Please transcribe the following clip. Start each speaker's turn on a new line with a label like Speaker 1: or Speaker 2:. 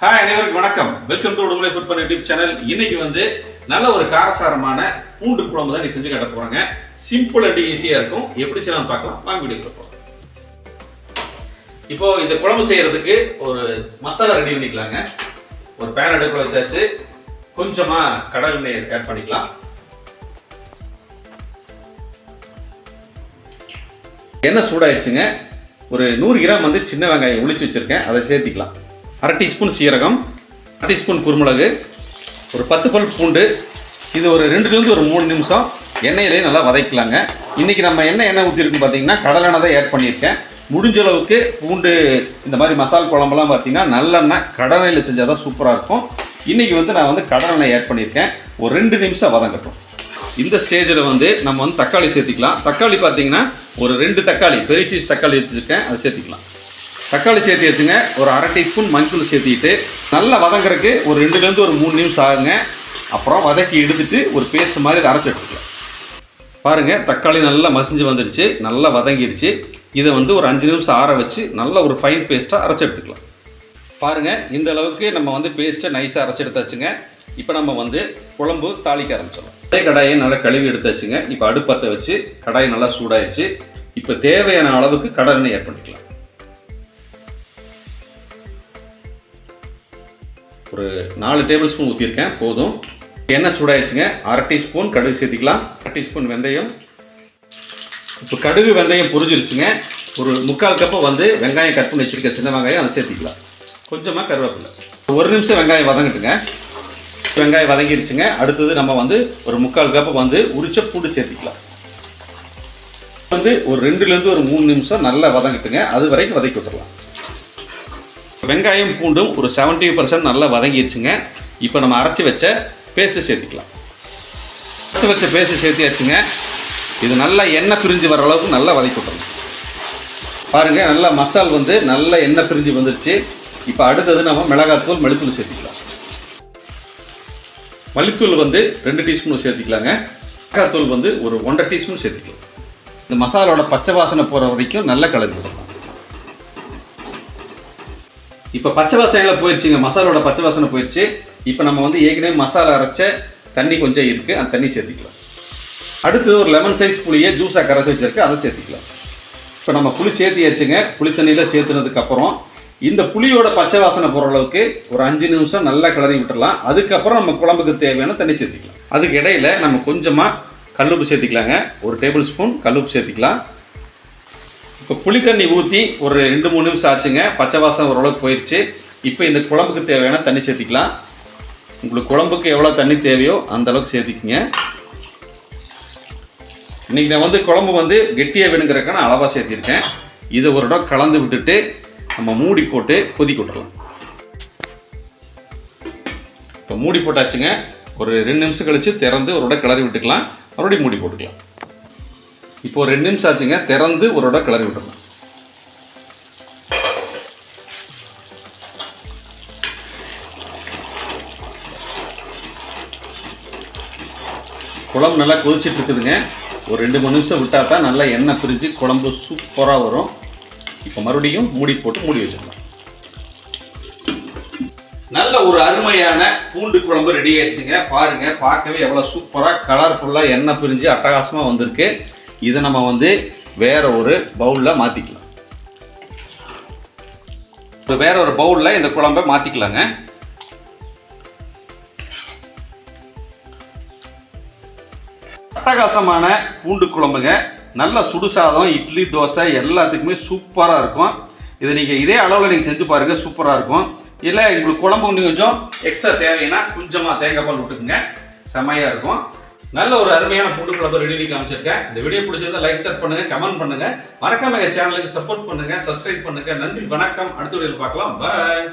Speaker 1: வணக்கம். Welcome to Udumalai food பண்ண YouTube channel இன்னைக்கு வந்து நல்ல ஒரு காரசாரமான பூண்டு குழம்பு தான் நீ செஞ்சு கட்ட போறாங்க. சிம்பிள் அண்ட் ஈஸியா இருக்கும். எப்படி செய்யலாம் பார்க்கலாம். வாங்க வீடியோ போகிறோம் இப்போ இந்த குழம்பு செய்யறதுக்கு ஒரு மசாலா ரெடி பண்ணிக்கலாங்க. ஒரு பேன் அடுப்பில் வச்சாச்சு. கொஞ்சமா கடல் எண்ணெய் ஆட் பண்ணிக்கலாம். எண்ணெய் சூடாயிடுச்சுங்க. ஒரு நூறு கிராம் வந்து சின்ன வெங்காயம் ஒழிச்சு வச்சிருக்கேன். அதை சேர்த்திக்கலாம். அரை டீஸ்பூன் சீரகம் அரை டீஸ்பூன் குருமிளகு ஒரு பத்து பல் பூண்டு இது ஒரு ரெண்டுலேருந்து ஒரு மூணு நிமிஷம் எண்ணெயிலே நல்லா வதக்கலாங்க. இன்றைக்கி நம்ம என்ன எண்ணெய் ஊற்றிருக்குன்னு பார்த்தீங்கன்னா கடலெண்ணெய் தான் ஆட் பண்ணியிருக்கேன். முடிஞ்ச அளவுக்கு பூண்டு இந்த மாதிரி மசால் குழம்புலாம் பார்த்தீங்கன்னா நல்லெண்ணெய் கடலெண்ணெயில் செஞ்சால் தான் சூப்பராக இருக்கும். இன்றைக்கி வந்து நான் வந்து கடலெண்ணெய் ஆட் பண்ணியிருக்கேன். ஒரு ரெண்டு நிமிஷம் வதங்கட்டும். இந்த ஸ்டேஜில் வந்து நம்ம வந்து தக்காளி சேர்த்திக்கலாம். தக்காளி பார்த்தீங்கன்னா ஒரு ரெண்டு தக்காளி பெரிய சைஸ் தக்காளி வச்சுருக்கேன் அதை சேர்த்திக்கலாம். தக்காளி சேர்த்து வச்சுங்க. ஒரு அரை டீஸ்பூன் மஞ்சள் சேர்த்திட்டு நல்லா வதங்குறதுக்கு ஒரு ரெண்டுலேருந்து ஒரு மூணு நிமிஷம் ஆகுங்க. அப்புறம் வதக்கி எடுத்துட்டு ஒரு பேஸ்ட் மாதிரி இதை அரைச்சி எடுத்துக்கலாம். பாருங்கள் தக்காளி நல்லா மசிஞ்சு வந்துடுச்சு. நல்லா வதங்கிடுச்சு இதை வந்து ஒரு அஞ்சு நிமிஷம் ஆற வச்சு நல்ல ஒரு ஃபைன் பேஸ்ட்டாக அரைச்சி எடுத்துக்கலாம். பாருங்கள் இந்த அளவுக்கு நம்ம வந்து பேஸ்ட்டை நைஸாக அரைச்சி எடுத்தாச்சுங்க. இப்போ நம்ம வந்து குழம்பு தாளிக்க ஆரம்பிச்சிடலாம். அதே கடாயை நல்லா கழுவி எடுத்தாச்சுங்க. இப்போ அடுப்பத்தை வச்சு கடாய் நல்லா சூடாயிடுச்சு இப்போ தேவையான அளவுக்கு கடலெண்ணெய் ஆட் பண்ணிக்கலாம். ஒரு நாலு டேபிள் ஸ்பூன் ஊற்றிருக்கேன் போதும். எண்ணெய் சூடாயிடுச்சுங்க அரை டீஸ்பூன் கடுகு சேர்த்திக்கலாம். அரை டீஸ்பூன் வெந்தயம். இப்போ கடுகு வெந்தயம் புரிஞ்சிருச்சுங்க. ஒரு முக்கால் கப்பை வந்து வெங்காயம் கட் பண்ணி வச்சுருக்கேன் சின்ன வெங்காயம் அதை சேர்த்திக்கலாம். கொஞ்சமாக கருவேப்பிலை. ஒரு நிமிஷம் வெங்காயம் வதங்கட்டுங்க. வெங்காயம் வதங்கிருச்சுங்க. அடுத்தது நம்ம வந்து ஒரு முக்கால் கப்பு வந்து உரிச்ச பூண்டு சேர்த்திக்கலாம். வந்து ஒரு ரெண்டுலேருந்து ஒரு மூணு நிமிஷம் நல்லா வதங்கட்டுங்க. அது வரைக்கும் வதக்கி விட்டுடலாம் வெங்காயம் பூண்டும் ஒரு செவன்ட்டி பர்சன்ட் நல்லா வதங்கிடுச்சுங்க இப்போ நம்ம அரைச்சி வச்ச பேஸ்ட்டு சேர்த்துக்கலாம். அரைச்சி வச்ச பேஸ்ட்டு சேர்த்தியாச்சுங்க. இது நல்லா எண்ணெய் பிரிஞ்சு வர அளவுக்கு நல்லா வதக்கி விட்டுறலாம் பாருங்கள் நல்லா மசால் வந்து நல்லா எண்ணெய் பிரிஞ்சு வந்துருச்சு. இப்போ அடுத்தது நம்ம மிளகாத்தூள் மல்லித்தூள் சேர்த்துக்கலாம். மல்லித்தூள் வந்து ரெண்டு டீஸ்பூன் சேர்த்துக்கலாங்க. மிளகாத்தூள் வந்து ஒரு ஒன்றரை டீஸ்பூன் சேர்த்துக்கலாம். இந்த மசாலாவோட பச்சை வாசனை போகிற வரைக்கும் நல்லா கலந்து இப்போ பச்சை வாசனையில் போயிடுச்சுங்க மசாலோட பச்சை வாசனை போயிடுச்சு இப்போ நம்ம வந்து ஏற்கனவே மசாலா அரைச்ச தண்ணி கொஞ்சம் இருக்குது அந்த தண்ணி சேர்த்திக்கலாம். அடுத்தது ஒரு லெமன் சைஸ் புளியை ஜூஸாக கரைச்சி வச்சிருக்கு அதை சேர்த்திக்கலாம். இப்போ நம்ம புளி சேர்த்தியாச்சுங்க புளி தண்ணியில் சேர்த்துனதுக்கப்புறம் இந்த புளியோட பச்சை வாசனை போகிற அளவுக்கு ஒரு அஞ்சு நிமிஷம் நல்லா கிளறி விட்டுடலாம். அதுக்கப்புறம் நம்ம குழம்புக்கு தேவையான தண்ணி சேர்த்திக்கலாம். அதுக்கு இடையில நம்ம கொஞ்சமாக கல்லுப்பு சேர்த்துக்கலாங்க. ஒரு டேபிள் ஸ்பூன் கல்லுப்பு சேர்த்துக்கலாம். இப்போ புளி தண்ணி ஊற்றி ஒரு ரெண்டு மூணு நிமிஷம் ஆச்சுங்க. பச்சை வாசம் ஓரளவுக்கு போயிடுச்சு இப்போ இந்த குழம்புக்கு தேவையான தண்ணி சேர்த்திக்கலாம். உங்களுக்கு குழம்புக்கு எவ்வளோ தண்ணி தேவையோ அந்த அளவுக்கு சேர்த்திக்கிங்க. இன்றைக்கி நான் வந்து குழம்பு வந்து கெட்டியாக வேணுங்கிறக்கான அளவாக சேர்த்திருக்கேன். இதை ஒரு இடம் கலந்து விட்டுட்டு நம்ம மூடி போட்டு கொதிக்க விட்டுறலாம் இப்போ மூடி போட்டாச்சுங்க. ஒரு ரெண்டு நிமிஷம் கழித்து திறந்து ஒரு இடம் கிளறி விட்டுக்கலாம். மறுபடியும் மூடி போட்டுக்கலாம். இப்போ ரெண்டு நிமிஷம் ஆச்சுங்க. திறந்து ஒரு இடம் கிளறி விட்டுருங்க குழம்பு நல்லா கொதிச்சுட்டு இருக்குதுங்க. ஒரு ரெண்டு மூணு நிமிஷம் விட்டால் தான் நல்லா எண்ணெய் பிரிஞ்சு குழம்பு சூப்பராக வரும். இப்போ மறுபடியும் மூடி போட்டு மூடி வச்சிடலாம். நல்ல ஒரு அருமையான பூண்டு குழம்பு ரெடி ஆயிடுச்சுங்க. பாருங்கள் பார்க்கவே எவ்வளோ சூப்பராக கலர்ஃபுல்லாக எண்ணெய் பிரிஞ்சு அட்டகாசமாக வந்திருக்கு. இதை நம்ம வந்து வேற ஒரு பவுலில் மாற்றிக்கலாம் இப்போ வேற ஒரு பவுலில் இந்த குழம்பை மாற்றிக்கலாங்க அட்டகாசமான பூண்டு குழம்புங்க. நல்ல சுடு சாதம் இட்லி தோசை எல்லாத்துக்குமே சூப்பராக இருக்கும். இதை நீங்கள் இதே அளவில் நீங்கள் செஞ்சு பாருங்கள் சூப்பராக இருக்கும். இல்லை உங்களுக்கு குழம்பு இன்னும் கொஞ்சம் எக்ஸ்ட்ரா தேவைன்னா கொஞ்சமாக தேங்காய் பால் விட்டுக்குங்க. செமையாக இருக்கும். நல்ல ஒரு அருமையான ஃபுட்டு குழம்பு ரெடி பண்ணி காமிச்சிருக்கேன் இந்த வீடியோ பிடிச்சிருந்தா லைக் ஷேர் பண்ணுங்க கமெண்ட் பண்ணுங்க. மறக்காம எங்கள் சேனலுக்கு சப்போர்ட் பண்ணுங்க சப்ஸ்கிரைப் பண்ணுங்க. நன்றி வணக்கம். அடுத்த வீடியோவில் பார்க்கலாம். பாய்